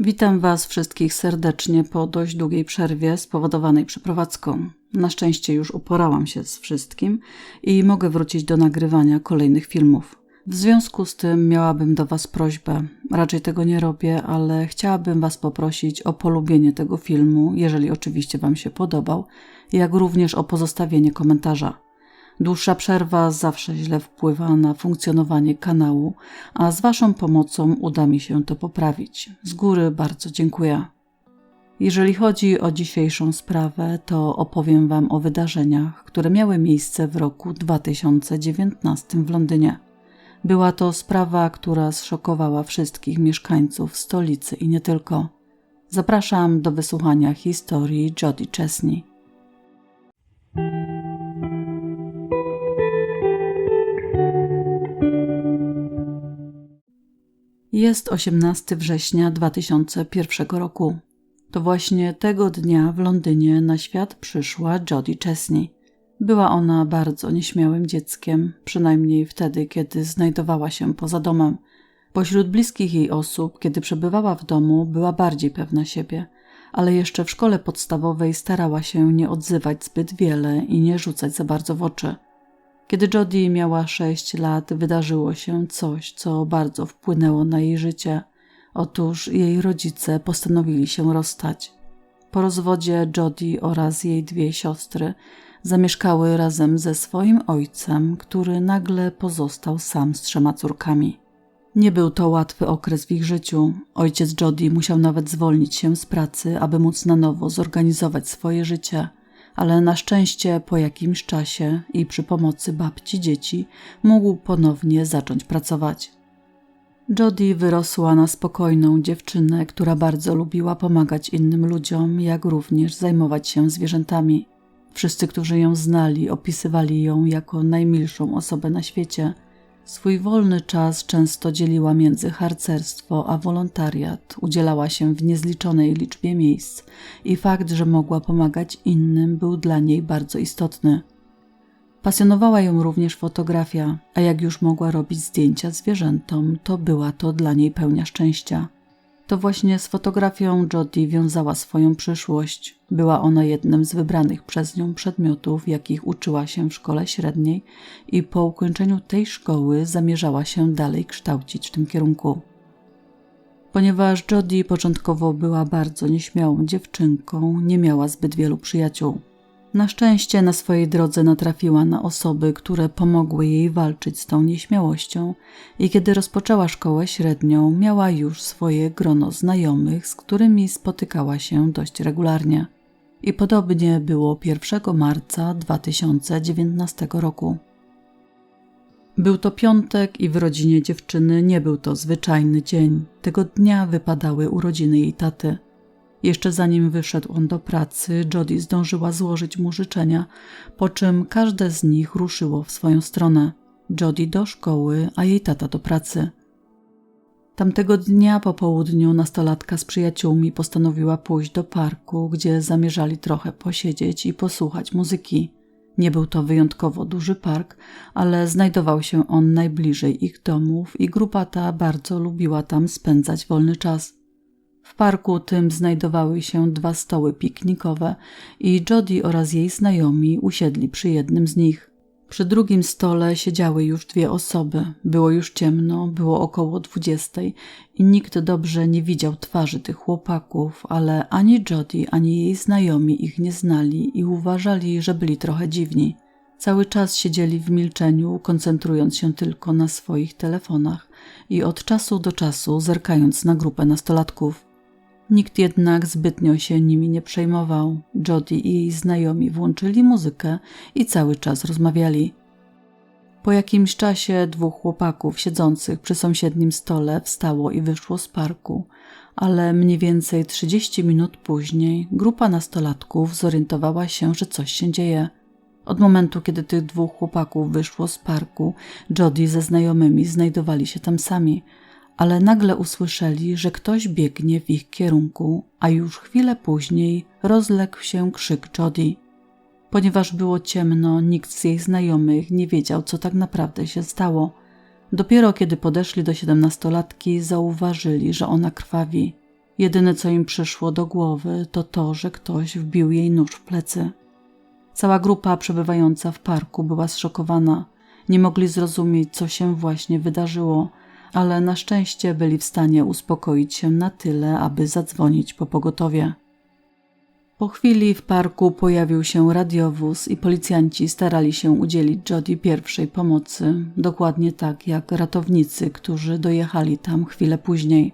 Witam Was wszystkich serdecznie po dość długiej przerwie spowodowanej przeprowadzką. Na szczęście już uporałam się z wszystkim i mogę wrócić do nagrywania kolejnych filmów. W związku z tym miałabym do Was prośbę. Raczej tego nie robię, ale chciałabym Was poprosić o polubienie tego filmu, jeżeli oczywiście Wam się podobał, jak również o pozostawienie komentarza. Dłuższa przerwa zawsze źle wpływa na funkcjonowanie kanału, a z Waszą pomocą uda mi się to poprawić. Z góry bardzo dziękuję. Jeżeli chodzi o dzisiejszą sprawę, to opowiem Wam o wydarzeniach, które miały miejsce w roku 2019 w Londynie. Była to sprawa, która zszokowała wszystkich mieszkańców stolicy i nie tylko. Zapraszam do wysłuchania historii Jodie Chesney. Jest 18 września 2001 roku. To właśnie tego dnia w Londynie na świat przyszła Jodie Chesney. Była ona bardzo nieśmiałym dzieckiem, przynajmniej wtedy, kiedy znajdowała się poza domem. Pośród bliskich jej osób, kiedy przebywała w domu, była bardziej pewna siebie, ale jeszcze w szkole podstawowej starała się nie odzywać zbyt wiele i nie rzucać za bardzo w oczy. Kiedy Jodie miała sześć lat, wydarzyło się coś, co bardzo wpłynęło na jej życie. Otóż jej rodzice postanowili się rozstać. Po rozwodzie Jodie oraz jej dwie siostry zamieszkały razem ze swoim ojcem, który nagle pozostał sam z trzema córkami. Nie był to łatwy okres w ich życiu. Ojciec Jodie musiał nawet zwolnić się z pracy, aby móc na nowo zorganizować swoje życie – ale na szczęście po jakimś czasie i przy pomocy babci dzieci mógł ponownie zacząć pracować. Jodie wyrosła na spokojną dziewczynę, która bardzo lubiła pomagać innym ludziom, jak również zajmować się zwierzętami. Wszyscy, którzy ją znali, opisywali ją jako najmilszą osobę na świecie – Swój wolny czas często dzieliła między harcerstwo a wolontariat, udzielała się w niezliczonej liczbie miejsc i fakt, że mogła pomagać innym, był dla niej bardzo istotny. Pasjonowała ją również fotografia, a jak już mogła robić zdjęcia zwierzętom, to była to dla niej pełnia szczęścia. To właśnie z fotografią Jodie wiązała swoją przyszłość. Była ona jednym z wybranych przez nią przedmiotów, jakich uczyła się w szkole średniej i po ukończeniu tej szkoły zamierzała się dalej kształcić w tym kierunku. Ponieważ Jodie początkowo była bardzo nieśmiałą dziewczynką, nie miała zbyt wielu przyjaciół. Na szczęście na swojej drodze natrafiła na osoby, które pomogły jej walczyć z tą nieśmiałością i kiedy rozpoczęła szkołę średnią, miała już swoje grono znajomych, z którymi spotykała się dość regularnie. I podobnie było 1 marca 2019 roku. Był to piątek i w rodzinie dziewczyny nie był to zwyczajny dzień. Tego dnia wypadały urodziny jej taty. Jeszcze zanim wyszedł on do pracy, Jody zdążyła złożyć mu życzenia, po czym każde z nich ruszyło w swoją stronę. Jody do szkoły, a jej tata do pracy. Tamtego dnia po południu nastolatka z przyjaciółmi postanowiła pójść do parku, gdzie zamierzali trochę posiedzieć i posłuchać muzyki. Nie był to wyjątkowo duży park, ale znajdował się on najbliżej ich domów i grupa ta bardzo lubiła tam spędzać wolny czas. W parku tym znajdowały się dwa stoły piknikowe i Jody oraz jej znajomi usiedli przy jednym z nich. Przy drugim stole siedziały już dwie osoby. Było już ciemno, było około dwudziestej i nikt dobrze nie widział twarzy tych chłopaków, ale ani Jody, ani jej znajomi ich nie znali i uważali, że byli trochę dziwni. Cały czas siedzieli w milczeniu, koncentrując się tylko na swoich telefonach i od czasu do czasu zerkając na grupę nastolatków. Nikt jednak zbytnio się nimi nie przejmował. Jody i jej znajomi włączyli muzykę i cały czas rozmawiali. Po jakimś czasie dwóch chłopaków siedzących przy sąsiednim stole wstało i wyszło z parku, ale mniej więcej 30 minut później grupa nastolatków zorientowała się, że coś się dzieje. Od momentu, kiedy tych dwóch chłopaków wyszło z parku, Jody ze znajomymi znajdowali się tam sami – ale nagle usłyszeli, że ktoś biegnie w ich kierunku, a już chwilę później rozległ się krzyk Jody. Ponieważ było ciemno, nikt z jej znajomych nie wiedział, co tak naprawdę się stało. Dopiero kiedy podeszli do siedemnastolatki, zauważyli, że ona krwawi. Jedyne, co im przyszło do głowy, to to, że ktoś wbił jej nóż w plecy. Cała grupa przebywająca w parku była zszokowana. Nie mogli zrozumieć, co się właśnie wydarzyło, ale na szczęście byli w stanie uspokoić się na tyle, aby zadzwonić po pogotowie. Po chwili w parku pojawił się radiowóz i policjanci starali się udzielić Jody pierwszej pomocy, dokładnie tak jak ratownicy, którzy dojechali tam chwilę później.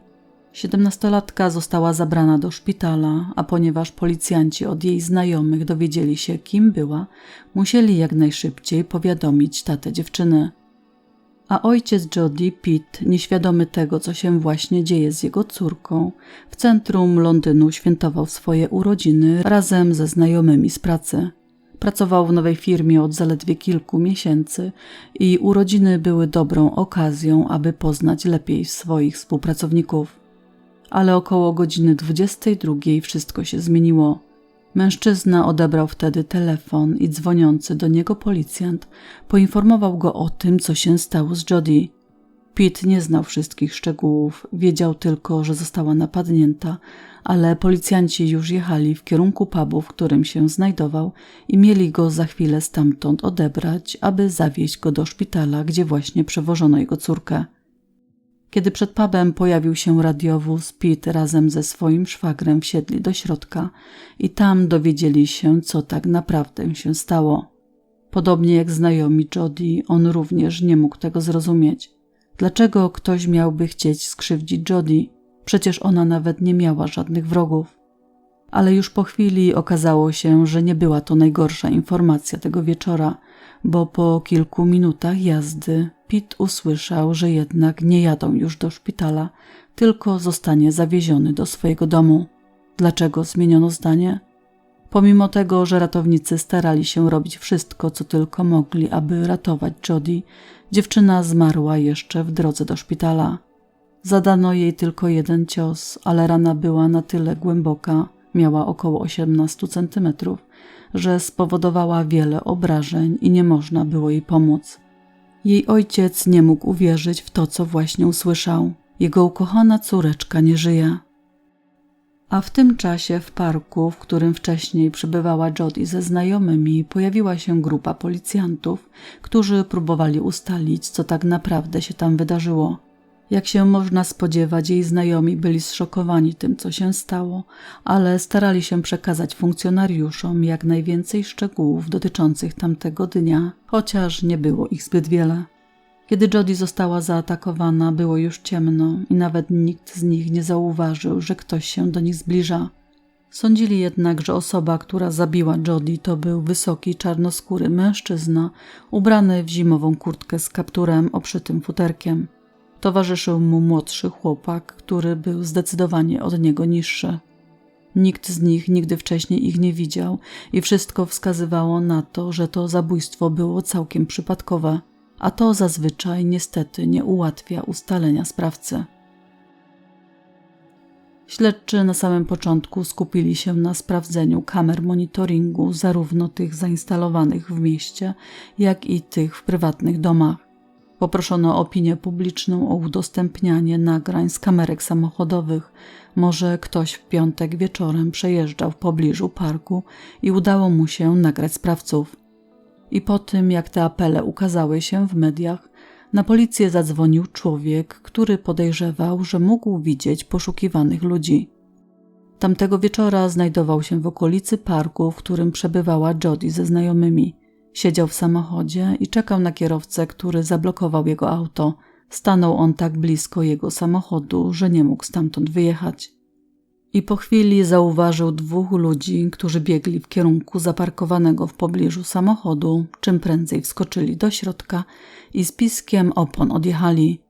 Siedemnastolatka została zabrana do szpitala, a ponieważ policjanci od jej znajomych dowiedzieli się, kim była, musieli jak najszybciej powiadomić tatę dziewczyny. A ojciec Jody, Pitt, nieświadomy tego, co się właśnie dzieje z jego córką, w centrum Londynu świętował swoje urodziny razem ze znajomymi z pracy. Pracował w nowej firmie od zaledwie kilku miesięcy i urodziny były dobrą okazją, aby poznać lepiej swoich współpracowników. Ale około godziny 22 wszystko się zmieniło. Mężczyzna odebrał wtedy telefon i dzwoniący do niego policjant poinformował go o tym, co się stało z Jody. Pitt nie znał wszystkich szczegółów, wiedział tylko, że została napadnięta, ale policjanci już jechali w kierunku pubu, w którym się znajdował i mieli go za chwilę stamtąd odebrać, aby zawieźć go do szpitala, gdzie właśnie przewożono jego córkę. Kiedy przed pubem pojawił się radiowóz, Pitt razem ze swoim szwagrem wsiedli do środka i tam dowiedzieli się, co tak naprawdę się stało. Podobnie jak znajomi Jody, on również nie mógł tego zrozumieć. Dlaczego ktoś miałby chcieć skrzywdzić Jody? Przecież ona nawet nie miała żadnych wrogów. Ale już po chwili okazało się, że nie była to najgorsza informacja tego wieczora, bo po kilku minutach jazdy Pitt usłyszał, że jednak nie jadą już do szpitala, tylko zostanie zawieziony do swojego domu. Dlaczego zmieniono zdanie? Pomimo tego, że ratownicy starali się robić wszystko, co tylko mogli, aby ratować Jody, dziewczyna zmarła jeszcze w drodze do szpitala. Zadano jej tylko jeden cios, ale rana była na tyle głęboka, miała około 18 centymetrów, że spowodowała wiele obrażeń i nie można było jej pomóc. Jej ojciec nie mógł uwierzyć w to, co właśnie usłyszał. Jego ukochana córeczka nie żyje. A w tym czasie w parku, w którym wcześniej przebywała Jody ze znajomymi, pojawiła się grupa policjantów, którzy próbowali ustalić, co tak naprawdę się tam wydarzyło. Jak się można spodziewać, jej znajomi byli zszokowani tym, co się stało, ale starali się przekazać funkcjonariuszom jak najwięcej szczegółów dotyczących tamtego dnia, chociaż nie było ich zbyt wiele. Kiedy Jody została zaatakowana, było już ciemno i nawet nikt z nich nie zauważył, że ktoś się do nich zbliża. Sądzili jednak, że osoba, która zabiła Jody, to był wysoki, czarnoskóry mężczyzna, ubrany w zimową kurtkę z kapturem obszytym futerkiem. Towarzyszył mu młodszy chłopak, który był zdecydowanie od niego niższy. Nikt z nich nigdy wcześniej ich nie widział i wszystko wskazywało na to, że to zabójstwo było całkiem przypadkowe, a to zazwyczaj niestety nie ułatwia ustalenia sprawcy. Śledczy na samym początku skupili się na sprawdzeniu kamer monitoringu, zarówno tych zainstalowanych w mieście, jak i tych w prywatnych domach. Poproszono opinię publiczną o udostępnianie nagrań z kamerek samochodowych. Może ktoś w piątek wieczorem przejeżdżał w pobliżu parku i udało mu się nagrać sprawców. I po tym, jak te apele ukazały się w mediach, na policję zadzwonił człowiek, który podejrzewał, że mógł widzieć poszukiwanych ludzi. Tamtego wieczora znajdował się w okolicy parku, w którym przebywała Jody ze znajomymi. Siedział w samochodzie i czekał na kierowcę, który zablokował jego auto. Stanął on tak blisko jego samochodu, że nie mógł stamtąd wyjechać. I po chwili zauważył dwóch ludzi, którzy biegli w kierunku zaparkowanego w pobliżu samochodu, czym prędzej wskoczyli do środka i z piskiem opon odjechali.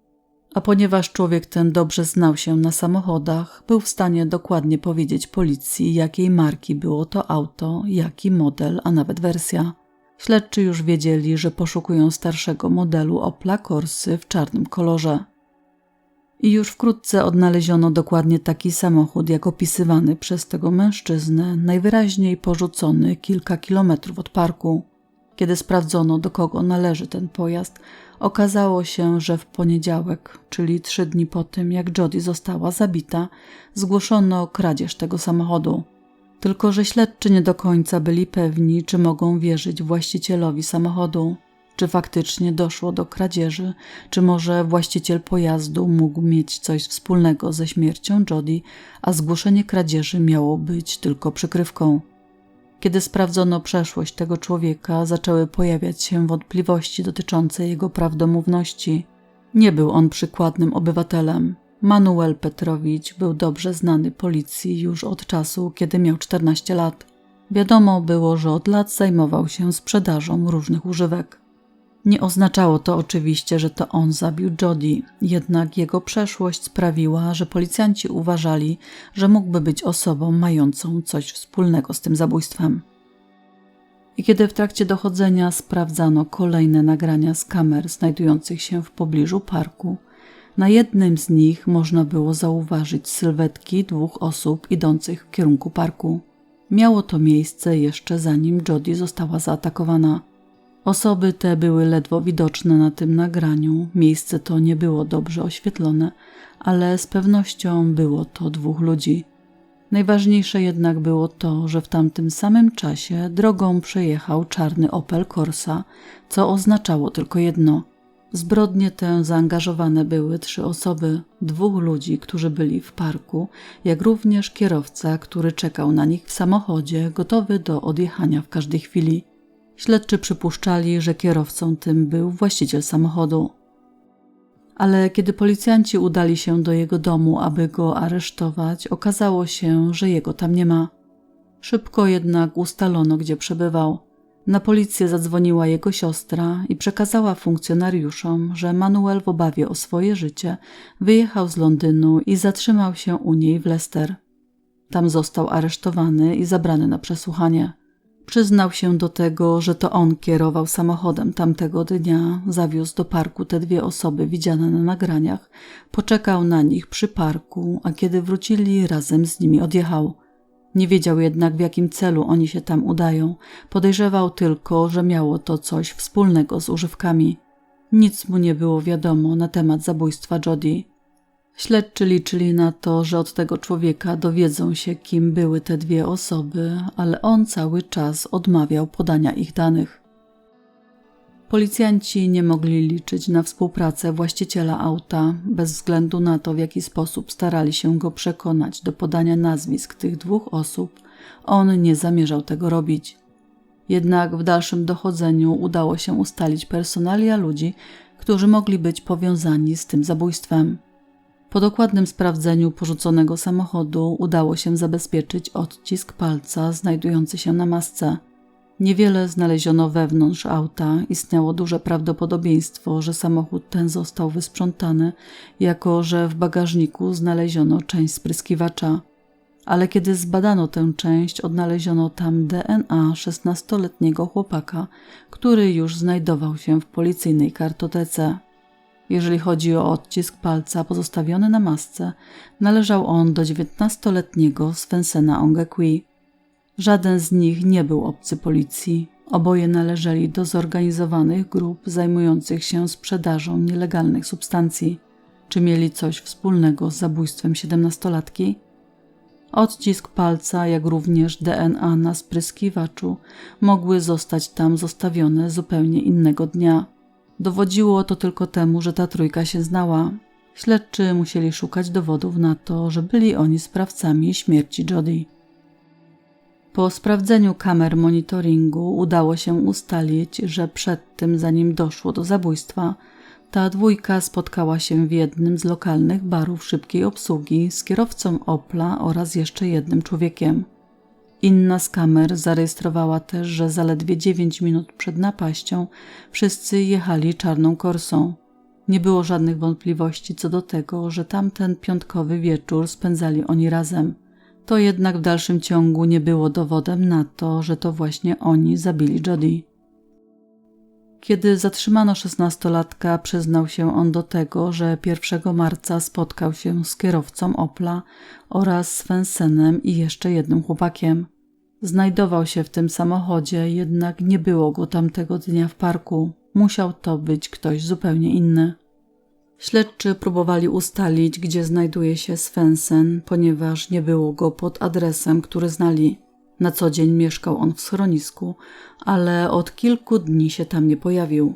A ponieważ człowiek ten dobrze znał się na samochodach, był w stanie dokładnie powiedzieć policji, jakiej marki było to auto, jaki model, a nawet wersja. Śledczy już wiedzieli, że poszukują starszego modelu Opla Corsy w czarnym kolorze. I już wkrótce odnaleziono dokładnie taki samochód, jak opisywany przez tego mężczyznę, najwyraźniej porzucony kilka kilometrów od parku. Kiedy sprawdzono, do kogo należy ten pojazd, Okazało się, że w poniedziałek, czyli trzy dni po tym, jak Jody została zabita, zgłoszono kradzież tego samochodu. Tylko, że śledczy nie do końca byli pewni, czy mogą wierzyć właścicielowi samochodu. Czy faktycznie doszło do kradzieży, czy może właściciel pojazdu mógł mieć coś wspólnego ze śmiercią Jody, a zgłoszenie kradzieży miało być tylko przykrywką. Kiedy sprawdzono przeszłość tego człowieka, zaczęły pojawiać się wątpliwości dotyczące jego prawdomówności. Nie był on przykładnym obywatelem. Manuel Petrowicz był dobrze znany policji już od czasu, kiedy miał 14 lat. Wiadomo było, że od lat zajmował się sprzedażą różnych używek. Nie oznaczało to oczywiście, że to on zabił Jody, jednak jego przeszłość sprawiła, że policjanci uważali, że mógłby być osobą mającą coś wspólnego z tym zabójstwem. I kiedy w trakcie dochodzenia sprawdzano kolejne nagrania z kamer znajdujących się w pobliżu parku, na jednym z nich można było zauważyć sylwetki dwóch osób idących w kierunku parku. Miało to miejsce jeszcze zanim Jody została zaatakowana. Osoby te były ledwo widoczne na tym nagraniu. Miejsce to nie było dobrze oświetlone, ale z pewnością było to dwóch ludzi. Najważniejsze jednak było to, że w tamtym samym czasie drogą przejechał czarny Opel Corsa, co oznaczało tylko jedno. Zbrodnię tę zaangażowane były trzy osoby, dwóch ludzi, którzy byli w parku, jak również kierowca, który czekał na nich w samochodzie, gotowy do odjechania w każdej chwili. Śledczy przypuszczali, że kierowcą tym był właściciel samochodu. Ale kiedy policjanci udali się do jego domu, aby go aresztować, okazało się, że jego tam nie ma. Szybko jednak ustalono, gdzie przebywał. Na policję zadzwoniła jego siostra i przekazała funkcjonariuszom, że Manuel w obawie o swoje życie wyjechał z Londynu i zatrzymał się u niej w Leicester. Tam został aresztowany i zabrany na przesłuchanie. Przyznał się do tego, że to on kierował samochodem tamtego dnia, zawiózł do parku te dwie osoby widziane na nagraniach, poczekał na nich przy parku, a kiedy wrócili, razem z nimi odjechał. Nie wiedział jednak, w jakim celu oni się tam udają. Podejrzewał tylko, że miało to coś wspólnego z używkami. Nic mu nie było wiadomo na temat zabójstwa Jody. Śledczy liczyli na to, że od tego człowieka dowiedzą się, kim były te dwie osoby, ale on cały czas odmawiał podania ich danych. Policjanci nie mogli liczyć na współpracę właściciela auta, bez względu na to, w jaki sposób starali się go przekonać do podania nazwisk tych dwóch osób. On nie zamierzał tego robić. Jednak w dalszym dochodzeniu udało się ustalić personalia ludzi, którzy mogli być powiązani z tym zabójstwem. Po dokładnym sprawdzeniu porzuconego samochodu udało się zabezpieczyć odcisk palca znajdujący się na masce. Niewiele znaleziono wewnątrz auta, istniało duże prawdopodobieństwo, że samochód ten został wysprzątany, jako że w bagażniku znaleziono część spryskiwacza. Ale kiedy zbadano tę część, odnaleziono tam DNA 16-letniego chłopaka, który już znajdował się w policyjnej kartotece. Jeżeli chodzi o odcisk palca pozostawiony na masce, należał on do 19-letniego Svensena Ongekwi. Żaden z nich nie był obcy policji. Oboje należeli do zorganizowanych grup zajmujących się sprzedażą nielegalnych substancji. Czy mieli coś wspólnego z zabójstwem siedemnastolatki? Odcisk palca, jak również DNA na spryskiwaczu mogły zostać tam zostawione zupełnie innego dnia. Dowodziło to tylko temu, że ta trójka się znała. Śledczy musieli szukać dowodów na to, że byli oni sprawcami śmierci Jody. Po sprawdzeniu kamer monitoringu udało się ustalić, że przed tym, zanim doszło do zabójstwa, ta dwójka spotkała się w jednym z lokalnych barów szybkiej obsługi z kierowcą Opla oraz jeszcze jednym człowiekiem. Inna z kamer zarejestrowała też, że zaledwie 9 minut przed napaścią wszyscy jechali czarną korsą. Nie było żadnych wątpliwości co do tego, że tamten piątkowy wieczór spędzali oni razem. To jednak w dalszym ciągu nie było dowodem na to, że to właśnie oni zabili Jody. Kiedy zatrzymano szesnastolatka, przyznał się on do tego, że 1 marca spotkał się z kierowcą Opla oraz Svensenem i jeszcze jednym chłopakiem. Znajdował się w tym samochodzie, jednak nie było go tamtego dnia w parku. Musiał to być ktoś zupełnie inny. Śledczy próbowali ustalić, gdzie znajduje się Svensson, ponieważ nie było go pod adresem, który znali. Na co dzień mieszkał on w schronisku, ale od kilku dni się tam nie pojawił.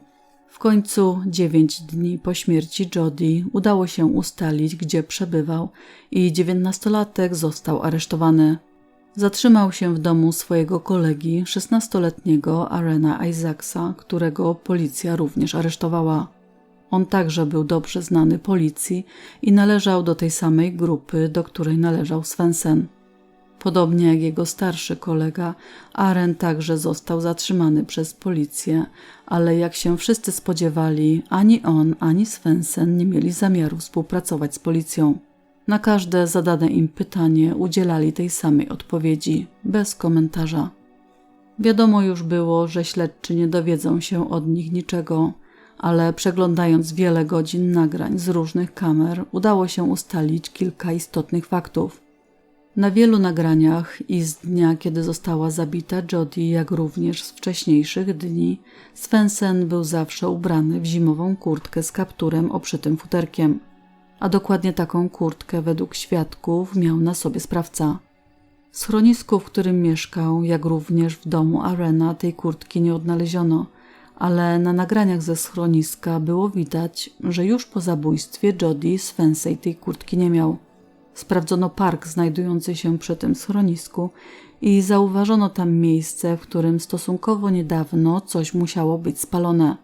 W końcu, dziewięć dni po śmierci Jody, udało się ustalić, gdzie przebywał i dziewiętnastolatek został aresztowany. Zatrzymał się w domu swojego kolegi, szesnastoletniego Arena Isaacsa, którego policja również aresztowała. On także był dobrze znany policji i należał do tej samej grupy, do której należał Svensson. Podobnie jak jego starszy kolega, Aren także został zatrzymany przez policję, ale jak się wszyscy spodziewali, ani on, ani Svensson nie mieli zamiaru współpracować z policją. Na każde zadane im pytanie udzielali tej samej odpowiedzi, bez komentarza. Wiadomo już było, że śledczy nie dowiedzą się od nich niczego, ale przeglądając wiele godzin nagrań z różnych kamer, udało się ustalić kilka istotnych faktów. Na wielu nagraniach i z dnia, kiedy została zabita Jodie, jak również z wcześniejszych dni, Svensson był zawsze ubrany w zimową kurtkę z kapturem obszytym futerkiem. A dokładnie taką kurtkę, według świadków, miał na sobie sprawca. W schronisku, w którym mieszkał, jak również w domu Arena, tej kurtki nie odnaleziono, ale na nagraniach ze schroniska było widać, że już po zabójstwie Jodie Svensson tej kurtki nie miał. Sprawdzono park znajdujący się przy tym schronisku i zauważono tam miejsce, w którym stosunkowo niedawno coś musiało być spalone.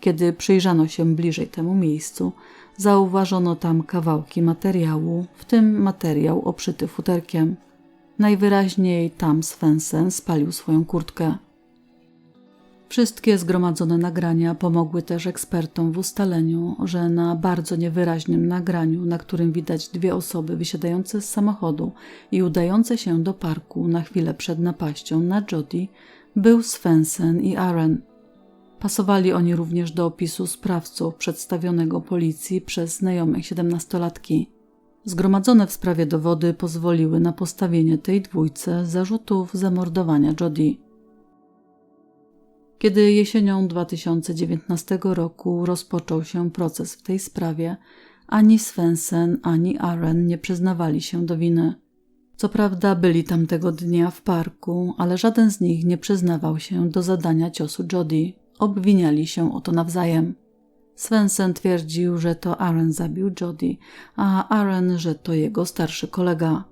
Kiedy przyjrzano się bliżej temu miejscu, zauważono tam kawałki materiału, w tym materiał obszyty futerkiem. Najwyraźniej tam Svensson spalił swoją kurtkę. Wszystkie zgromadzone nagrania pomogły też ekspertom w ustaleniu, że na bardzo niewyraźnym nagraniu, na którym widać dwie osoby wysiadające z samochodu i udające się do parku na chwilę przed napaścią na Jody, był Svensson i Aaron. Pasowali oni również do opisu sprawców przedstawionego policji przez znajomych siedemnastolatki. Zgromadzone w sprawie dowody pozwoliły na postawienie tej dwójce zarzutów zamordowania Jody. Kiedy jesienią 2019 roku rozpoczął się proces w tej sprawie, ani Svensson, ani Aaron nie przyznawali się do winy. Co prawda byli tamtego dnia w parku, ale żaden z nich nie przyznawał się do zadania ciosu Jody. Obwiniali się o to nawzajem. Svensson twierdził, że to Aaron zabił Jody, a Aaron, że to jego starszy kolega.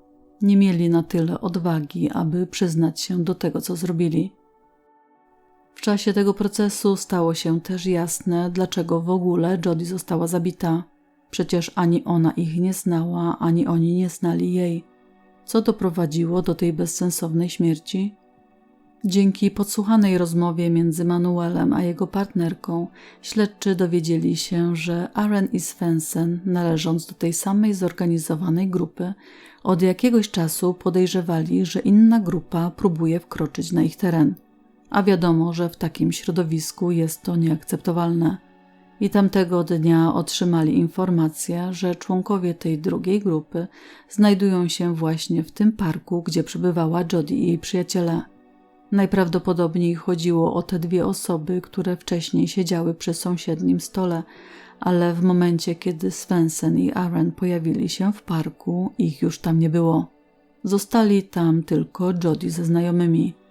Nie mieli na tyle odwagi, aby przyznać się do tego, co zrobili. W czasie tego procesu stało się też jasne, dlaczego w ogóle Jody została zabita. Przecież ani ona ich nie znała, ani oni nie znali jej. Co doprowadziło do tej bezsensownej śmierci? Dzięki podsłuchanej rozmowie między Manuelem a jego partnerką, śledczy dowiedzieli się, że Aaron i Svensson, należąc do tej samej zorganizowanej grupy, od jakiegoś czasu podejrzewali, że inna grupa próbuje wkroczyć na ich teren a wiadomo, że w takim środowisku jest to nieakceptowalne. I tamtego dnia otrzymali informację, że członkowie tej drugiej grupy znajdują się właśnie w tym parku, gdzie przebywała Jody i jej przyjaciele. Najprawdopodobniej chodziło o te dwie osoby, które wcześniej siedziały przy sąsiednim stole, ale w momencie, kiedy Svensson i Aaron pojawili się w parku, ich już tam nie było. Zostali tam tylko Jody ze znajomymi.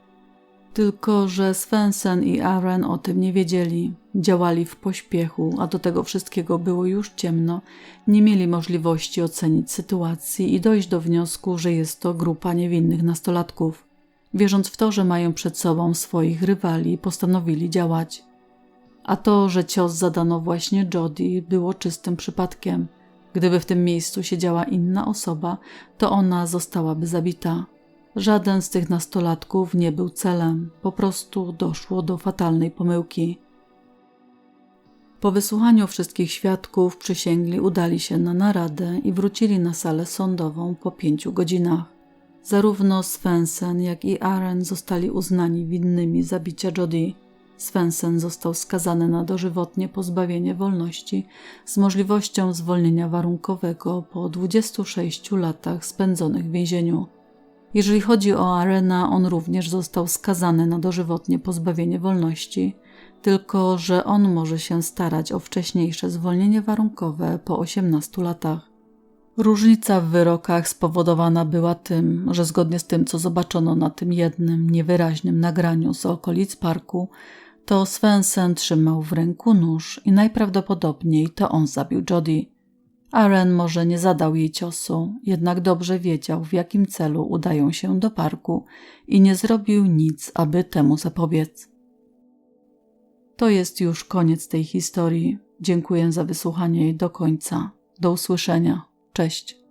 Tylko, że Svensson i Aaron o tym nie wiedzieli. Działali w pośpiechu, a do tego wszystkiego było już ciemno. Nie mieli możliwości ocenić sytuacji i dojść do wniosku, że jest to grupa niewinnych nastolatków. Wierząc w to, że mają przed sobą swoich rywali, postanowili działać. A to, że cios zadano właśnie Jody, było czystym przypadkiem. Gdyby w tym miejscu siedziała inna osoba, to ona zostałaby zabita. Żaden z tych nastolatków nie był celem, po prostu doszło do fatalnej pomyłki. Po wysłuchaniu wszystkich świadków przysięgli udali się na naradę i wrócili na salę sądową po pięciu godzinach. Zarówno Svensson, jak i Aaron zostali uznani winnymi zabicia Jody. Svensson został skazany na dożywotnie pozbawienie wolności z możliwością zwolnienia warunkowego po 26 latach spędzonych w więzieniu. Jeżeli chodzi o Arena, on również został skazany na dożywotnie pozbawienie wolności. tylko że on może się starać o wcześniejsze zwolnienie warunkowe po 18 latach. Różnica w wyrokach spowodowana była tym, że zgodnie z tym, co zobaczono na tym jednym niewyraźnym nagraniu z okolic parku, to Svensson trzymał w ręku nóż i najprawdopodobniej to on zabił Jody. Aaron może nie zadał jej ciosu, jednak dobrze wiedział, w jakim celu udają się do parku i nie zrobił nic, aby temu zapobiec. To jest już koniec tej historii. Dziękuję za wysłuchanie jej do końca. Do usłyszenia. Cześć.